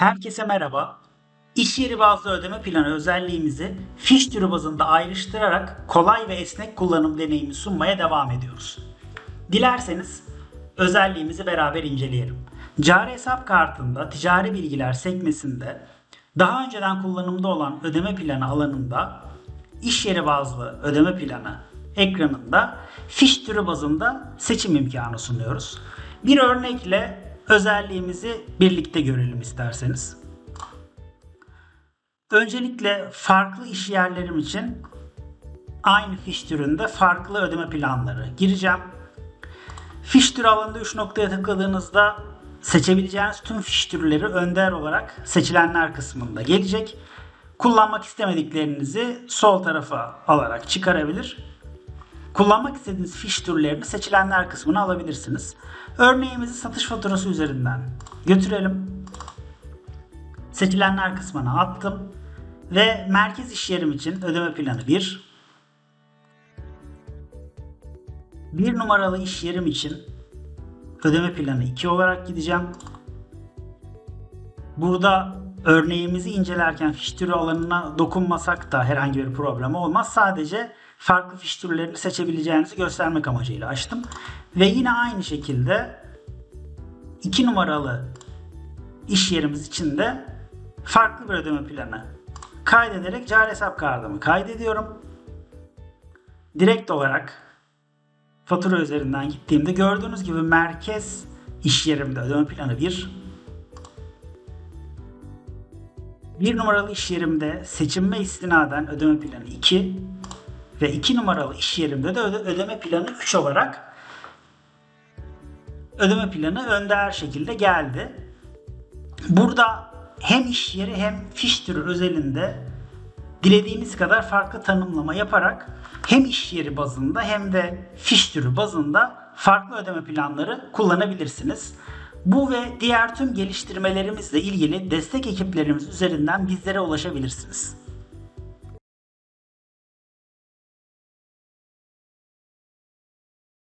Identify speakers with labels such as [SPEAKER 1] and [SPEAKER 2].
[SPEAKER 1] Herkese merhaba. İş yeri bazlı ödeme planı özelliğimizi fiş türü bazında ayrıştırarak kolay ve esnek kullanım deneyimi sunmaya devam ediyoruz. Dilerseniz özelliğimizi beraber inceleyelim. Cari hesap kartında ticari bilgiler sekmesinde daha önceden kullanımda olan ödeme planı alanında iş yeri bazlı ödeme planı ekranında fiş türü bazında seçim imkanı sunuyoruz. Bir örnekle özelliğimizi birlikte görelim isterseniz. Öncelikle farklı iş yerlerim için aynı fiş türünde farklı ödeme planları gireceğim. Fiş türü alanında 3 noktaya tıkladığınızda seçebileceğiniz tüm fiş türleri önder olarak seçilenler kısmında gelecek. Kullanmak istemediklerinizi sol tarafa alarak çıkarabilir. Kullanmak istediğiniz fiş türlerini seçilenler kısmına alabilirsiniz. Örneğimizi satış faturası üzerinden götürelim. Seçilenler kısmına attım ve merkez iş yerim için ödeme planı 1. Bir numaralı iş yerim için ödeme planı 2 olarak gideceğim. Burada örneğimizi incelerken fiş türü alanına dokunmasak da herhangi bir problem olmaz. Sadece farklı fiş türlerini seçebileceğinizi göstermek amacıyla açtım. Ve yine aynı şekilde 2 numaralı iş yerimiz için de farklı bir ödeme planı kaydederek cari hesap kartımı kaydediyorum. Direkt olarak fatura üzerinden gittiğimde gördüğünüz gibi merkez iş yerimde ödeme planı 1. Bir numaralı iş yerimde seçinme istinaden ödeme planı 2 ve 2 numaralı iş yerimde de öde- ödeme planı 3 olarak ödeme planı önder şekilde geldi. Burada hem iş yeri hem fiş türü özelinde dilediğiniz kadar farklı tanımlama yaparak hem iş yeri bazında hem de fiş türü bazında farklı ödeme planları kullanabilirsiniz. Bu ve diğer tüm geliştirmelerimizle ilgili destek ekiplerimiz üzerinden bizlere ulaşabilirsiniz.